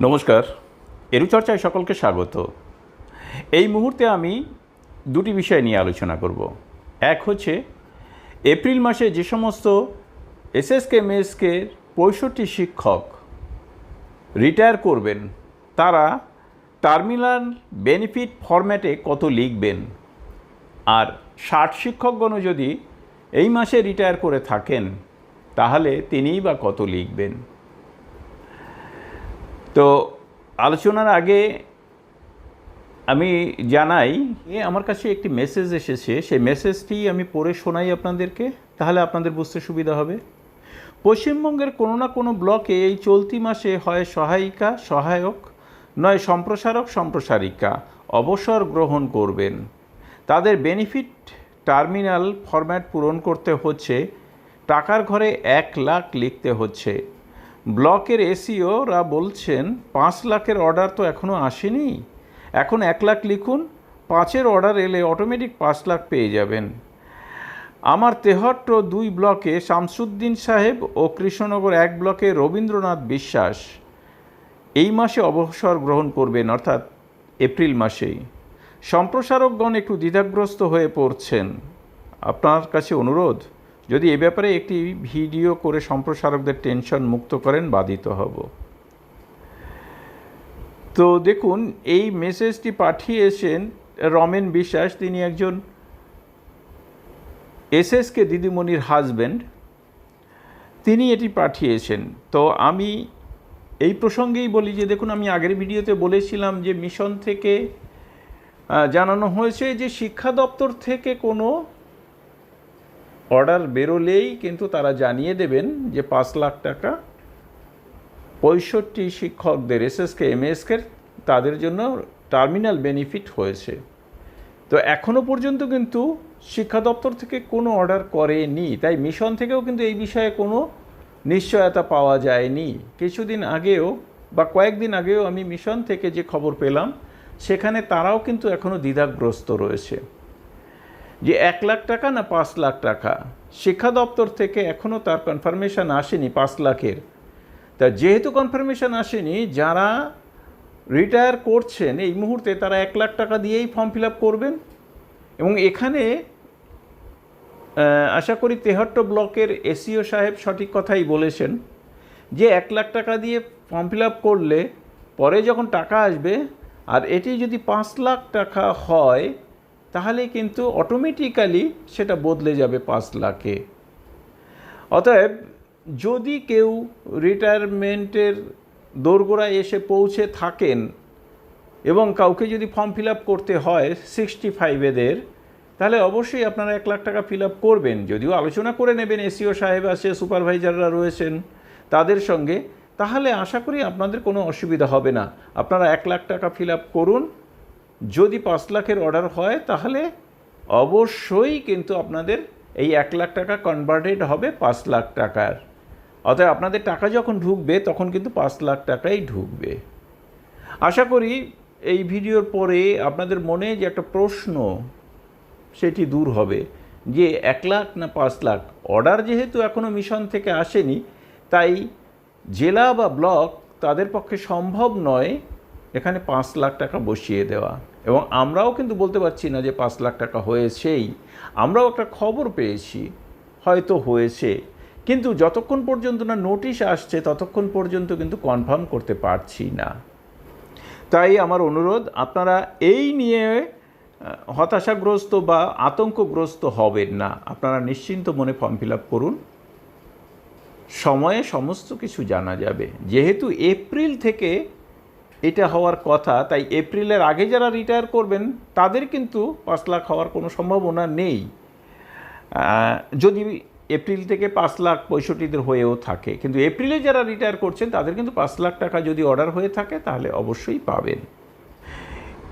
নমস্কার, এরুচর্চায় সকলকে স্বাগত। এই মুহূর্তে আমি দুটি বিষয় নিয়ে আলোচনা করব। এক হচ্ছে, এপ্রিল মাসে যে সমস্ত এসএসকে মেসকে পঁয়ষট্টি শিক্ষক রিটায়ার করবেন, তারা টার্মিনাল বেনিফিট ফরম্যাটে কত লিখবেন? আর ষাট শিক্ষকগণও যদি এই মাসে রিটায়ার করে থাকেন, তাহলে তিনিই বা কত লিখবেন? তো আলোচনার আগে আমি জানাই আমার কাছে একটি মেসেজ এসেছে। সেই মেসেজটি আমি পড়ে শোনাই আপনাদেরকে, তাহলে আপনাদের বুঝতে সুবিধা হবে। পশ্চিমবঙ্গের কোনো না কোনো ব্লকে এই চলতি মাসে হয় সহায়িকা, সহায়ক, নয় সম্প্রসারক, সম্প্রসারিকা অবসর গ্রহণ করবেন। তাদের বেনিফিট টার্মিনাল ফরম্যাট পূরণ করতে হচ্ছে, টাকার ঘরে এক লাখ লিখতে হচ্ছে। ব্লকের এসিওরা বলছেন, পাঁচ লাখের অর্ডার তো এখনও আসেনি। এখন এক লাখ লিখুন, পাঁচের অর্ডার এলে অটোমেটিক পাঁচ লাখ পেয়ে যাবেন। আমার তেহট্ট দুই ব্লকে শামসুদ্দিন সাহেব ও কৃষ্ণনগর এক ব্লকে রবীন্দ্রনাথ বিশ্বাস। এই মাসে অবসর গ্রহণ করবেন, অর্থাৎ এপ্রিল মাসেই। সম্প্রসারকগণ একটু দ্বিধাগ্রস্ত হয়ে পড়ছেন। আপনার কাছে অনুরোধ? যদি এ ব্যাপারে একটি ভিডিও করে সম্প্রসারকদের টেনশন মুক্ত করেন, বাধিত হব। তো দেখুন, এই মেসেজটি পাঠিয়েছেন রমেন বিশ্বাস। তিনি একজন এসএসকে দিদিমণির হাজব্যান্ড তিনি এটি পাঠিয়েছেন। তো আমি এই প্রসঙ্গেই বলি যে, দেখুন, আমি আগের ভিডিওতে বলেছিলাম যে, মিশন থেকে জানানো হয়েছে যে, শিক্ষা দপ্তর থেকে কোনো অর্ডার বেরোলেই কিন্তু তারা জানিয়ে দেবেন যে পাঁচ লাখ টাকা পঁয়ষট্টি শিক্ষকদের, এসএসকে, এমএসকে তাদের জন্য টার্মিনাল বেনিফিট হয়েছে। তো এখনও পর্যন্ত কিন্তু শিক্ষা দপ্তর থেকে কোনো অর্ডার করেনি, তাই মিশন থেকেও কিন্তু এই বিষয়ে কোনো নিশ্চয়তা পাওয়া যায়নি। কিছুদিন আগেও বা কয়েকদিন আগেও আমি মিশন থেকে যে খবর পেলাম, সেখানে তারাও কিন্তু এখনও দ্বিধাগ্রস্ত রয়েছে। যে এক লাখ টাকা না পাঁচ লাখ টাকা? শিক্ষা দপ্তর থেকে এখনও তার কনফার্মেশন আসেনি পাঁচ লাখের। তা যেহেতু কনফার্মেশন আসেনি, যারা রিটায়ার করছেন, এই মুহূর্তে তারা এক লাখ টাকা দিয়েই ফর্ম ফিল করবেন? এবং এখানে আশা করি তেহট্ট ব্লকের এসিও সাহেব সঠিক কথাই বলেছেন যে এক লাখ টাকা দিয়ে ফর্ম ফিল করলে পরে যখন টাকা আসবে, আর এটি যদি পাঁচ লাখ টাকা হয় তাহলে কিন্তু অটোমেটিক্যালি সেটা বদলে যাবে পাঁচ লাখে। অতএব যদি কেউ রিটায়ারমেন্টের দোরগোড়ায় এসে পৌঁছে থাকেন এবং কাউকে যদি ফর্ম ফিল করতে হয় সিক্সটি ফাইভেদের তাহলে অবশ্যই আপনারা এক লাখ টাকা ফিল করবেন। যদিও আলোচনা করে নেবেন এসিও সাহেব আছে সুপারভাইজাররা রয়েছেন তাদের সঙ্গে, তাহলে আশা করি আপনাদের কোনো অসুবিধা হবে না। আপনারা এক লাখ টাকা ফিল করুন যদি পাঁচ লাখের অর্ডার হয়, তাহলে অবশ্যই কিন্তু আপনাদের এই এক লাখ টাকা কনভার্টেড হবে পাঁচ লাখ টাকার। অতএব আপনাদের টাকা যখন ঢুকবে, তখন কিন্তু পাঁচ লাখ টাকাই ঢুকবে। আশা করি এই ভিডিওর পরে আপনাদের মনে যে একটা প্রশ্ন, সেটি দূর হবে যে এক লাখ না পাঁচ লাখ? অর্ডার যেহেতু এখনও মিশন থেকে আসেনি, তাই জেলা বা ব্লক তাদের পক্ষে সম্ভব নয় এখানে পাঁচ লাখ টাকা বসিয়ে দেওয়া। এবং আমরাও কিন্তু বলতে পারছি না যে পাঁচ লাখ টাকা হয়েছেই। আমরাও একটা খবর পেয়েছি, হয়তো হয়েছে। কিন্তু যতক্ষণ পর্যন্ত না নোটিশ আসছে, ততক্ষণ পর্যন্ত কিন্তু কনফার্ম করতে পারছি না। তাই আমার অনুরোধ, আপনারা এই নিয়ে হতাশাগ্রস্ত বা আতঙ্কগ্রস্ত হবেন না। আপনারা নিশ্চিন্ত মনে ফর্ম ফিল করুন। সময়ে সমস্ত কিছু জানা যাবে। যেহেতু এপ্রিল থেকে এটা হওয়ার কথা। তাই এপ্রিলের আগে যারা রিটায়ার করবেন, তাদের কিন্তু পাঁচ লাখ হওয়ার কোনো সম্ভাবনা নেই। যদি এপ্রিল থেকে পাঁচ লাখ পঁয়ষট্টিদের হয়েও থাকে। কিন্তু এপ্রিলে যারা রিটায়ার করছেন, তাদের কিন্তু পাঁচ লাখ টাকা যদি অর্ডার হয়ে থাকে, তাহলে অবশ্যই পাবেন।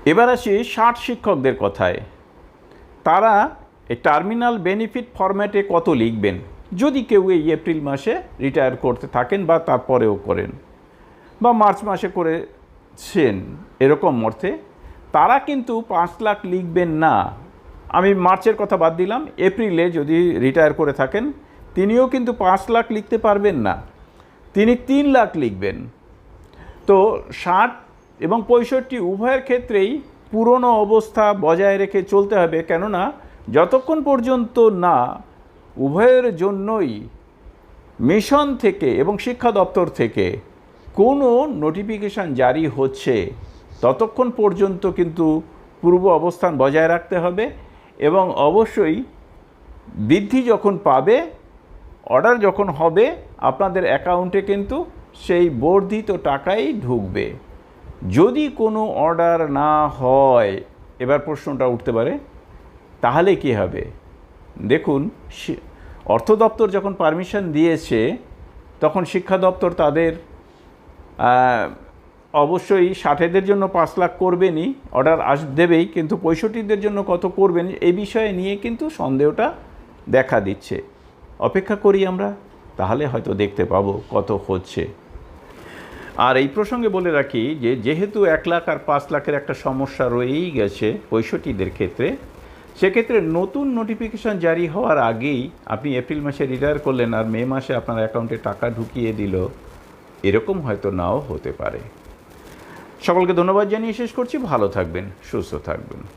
এবার আসি ষাট শিক্ষকদের কথায়। তারা এই টার্মিনাল বেনিফিট ফরম্যাটে কত লিখবেন? যদি কেউ এই এপ্রিল মাসে রিটায়ার করতে থাকেন বা তারপরেও করেন, বা মার্চ মাসে করেছেন এরকম অর্থে, তারা কিন্তু পাঁচ লাখ লিখবেন না। আমি মার্চের কথা বাদ দিলাম, এপ্রিলে যদি রিটায়ার করে থাকেন, তিনিও কিন্তু পাঁচ লাখ লিখতে পারবেন না। তিনি তিন লাখ লিখবেন। তো ষাট এবং পঁয়ষট্টি উভয়ের ক্ষেত্রেই পুরনো অবস্থা বজায় রেখে চলতে হবে, কেননা যতক্ষণ পর্যন্ত না, উভয়ের জন্যই মিশন থেকে এবং শিক্ষা দপ্তর থেকে কোনো নোটিফিকেশান জারি হচ্ছে, ততক্ষণ পর্যন্ত কিন্তু পূর্ব অবস্থান বজায় রাখতে হবে এবং অবশ্যই বৃদ্ধি যখন পাবে অর্ডার যখন হবে, আপনাদের অ্যাকাউন্টে কিন্তু সেই বর্ধিত টাকাই ঢুকবে। যদি কোনো অর্ডার না হয়, এবার প্রশ্নটা উঠতে পারে, তাহলে কি হবে? দেখুন অর্থ দপ্তর যখন পারমিশন দিয়েছে, তখন শিক্ষা দপ্তর তাদের অবশ্যই ষাটেদের জন্য পাঁচ লাখ করবেনই, অর্ডার আস দেবেই, কিন্তু পঁয়ষট্টিদের জন্য কত করবেন, এই বিষয়ে নিয়ে কিন্তু সন্দেহটা দেখা দিচ্ছে। অপেক্ষা করি আমরা, তাহলে হয়তো দেখতে পাবো কত হচ্ছে। আর এই প্রসঙ্গে বলে রাখি যে, যেহেতু এক লাখ আর পাঁচ লাখের একটা সমস্যা রয়েই গেছে পঁয়ষট্টিদের ক্ষেত্রে, সেক্ষেত্রে নতুন নোটিফিকেশন জারি হওয়ার আগেই আপনি এপ্রিল মাসে রিটায়ার করলেন, আর মে মাসে আপনার অ্যাকাউন্টে টাকা ঢুকিয়ে দিল। এরকম হয়তো নাও হতে পারে। সকলকে ধন্যবাদ জানিয়ে শেষ করছি। ভালো থাকবেন সুস্থ থাকবেন।